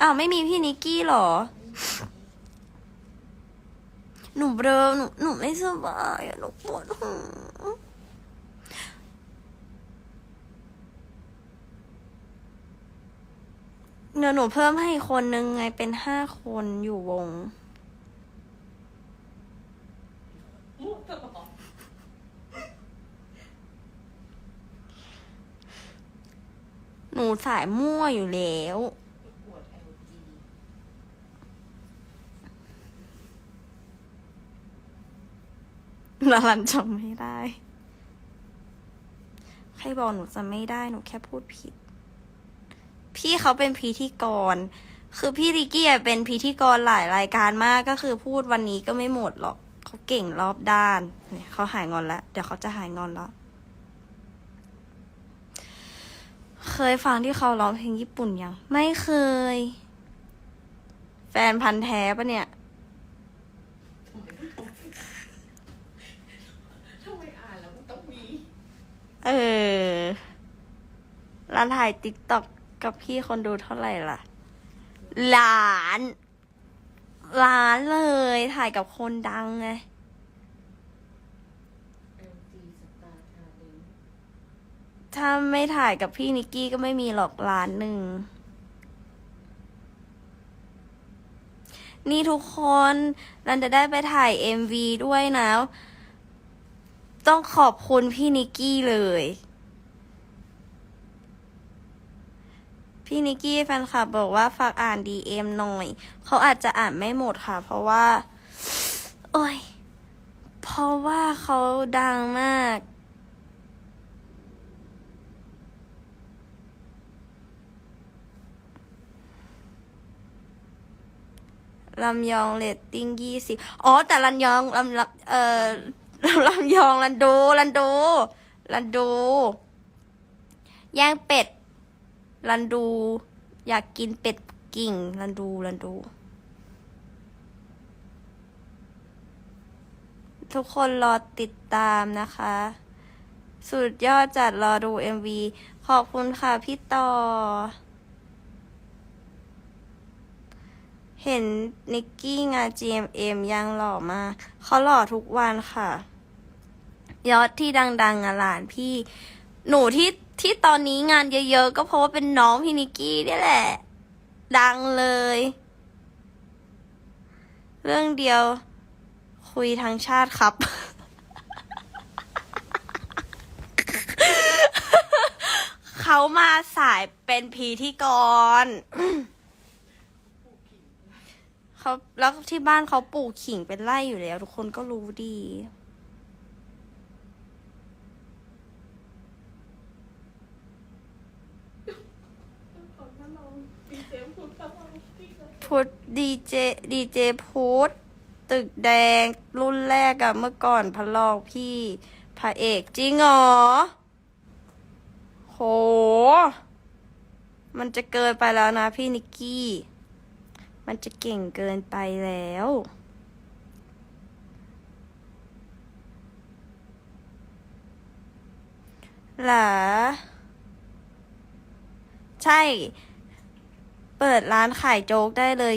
อ้าวไม่มีพี่นิกกี้เหรอ หนูเบลอหนูหนูไม่สบายหนูปวดหัวเดี๋ยวหนูเพิ่มให้คนนึงไงเป็นห้าคนอยู่วงมั่วตลอดหนูสายมั่วอยู่แล้ว ปวดเอลจี ลาลันจำไม่ได้ ใครบอกหนูจะไม่ได้หนูแค่พูดผิด พี่เขาเป็นพิธีกร คือพี่ริกกี้เป็นพิธีกรหลายรายการมากก็คือพูดวันนี้ก็ไม่หมดหรอกเขาเก่งรอบด้านเนี่ยเขาหายงอนแล้ว เดี๋ยวเขาจะหายงอนแล้ว เคยฟังที่เขาร้องเพลงญี่ปุ่นยัง ไม่เคย แฟนพันธ์แท้ปะเนี่ย ทำไมอ่านแล้วมันต้องมี เออ แล้วถ่ายติ๊กต็อกกับพี่คนดูเท่าไหร่ล่ะ ล้าน ล้านเลย ถ่ายกับคนดังไง ถ้าไม่ถ่ายกับพี่นิกกี้ก็ไม่มีหรอกล้านหนึ่ง นี่ทุกคนรันจะได้ไปถ่าย MV ด้วยนะ ต้องขอบคุณพี่นิกกี้เลย พี่นิกกี้แฟนคลับบอกว่าฝากอ่าน DM หน่อย เขาอาจจะอ่านไม่หมดค่ะ เพราะว่า โอ้ย เพราะว่าเขาดังมาก ลำยองเรตติ้งยี่สิบอ๋อ แต่ลำยองลำลำเอ่อ ลำยองลันโดลันโดลันโดย่างเป็ดลันดู อยากกินเป็ดกิ่งลันดูลันดู ทุกคนรอติดตามนะคะ สุดยอดจัดรอดู MV ขอบคุณค่ะพี่ต่อ เห็นนิกกี้งาน GMM ยังหล่อมากเขาหล่อทุกวันค่ะ ยอดที่ดังๆอะหลานพี่ หนูที่ที่ตอนนี้งานเยอะๆ ก็เพราะว่าเป็นน้องพี่นิกกี้นี่แหละ ดังเลย เรื่องเดียวคุยทั้งชาติครับ เขามาสายเป็นพีธีกร เขาแล้วที่บ้านเขาปลูกขิงเป็นไร่อยู่แล้ว ทุกคนก็รู้ดีขอมาลองดีเจพูดตลอดที่เลยพุทดีเจดีเจพุทธตึกแดงรุ่นแรกอะเมื่อก่อนพระลอกพี่พระเอกจริงเหรอโห มันจะเกินไปแล้วนะพี่นิกกี้ มันจะเก่งเกินไปแล้ว หรอ ใช่ เปิดร้านขายโจ๊กได้เลย